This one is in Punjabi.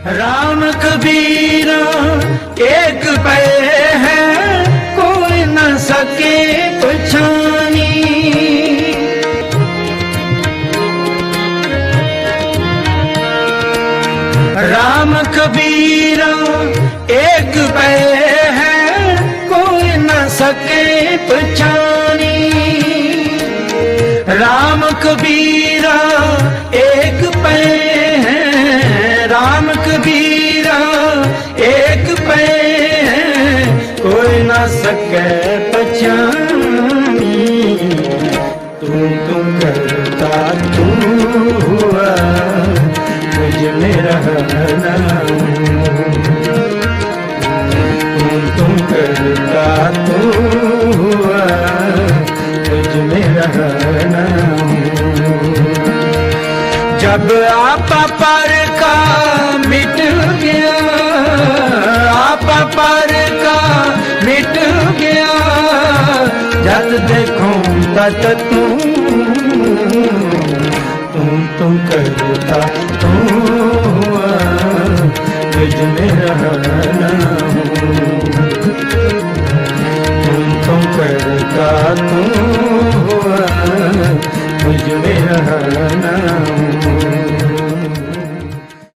राम कबीरा एक पे है कोई न सके पछानी राम कबीरा एक पे है कोई न सके पछानी राम कबीरा एक ਸਕੈ ਪਛਾਣੀ। ਤੂੰ ਤੂੰ ਕਰਤਾ ਤੂੰ ਹੁਆ ਤੁਝ ਮੇ ਰਹਿਣਾ ਤੂੰ ਤੂੰ ਕਰਤਾ ਤੂੰ ਹੁਆ ਤੁਝ ਮੇ ਰਹਿਣਾ ਜਬ ਆਪਾ ਪਰ ਕਾ ਮਿਟ ਗਿਆ ਜਦ ਦੇਖੂੰਗਾ ਤੂੰ ਤੂੰ ਤੂੰ ਕਰਤਾ ਤੂੰ ਤੁਝ ਮੇ ਰਹਿਣਾ ਤੂੰ ਤੂੰ ਕਰਤਾ ਤੂੰ ਤੁਝ ਮੇ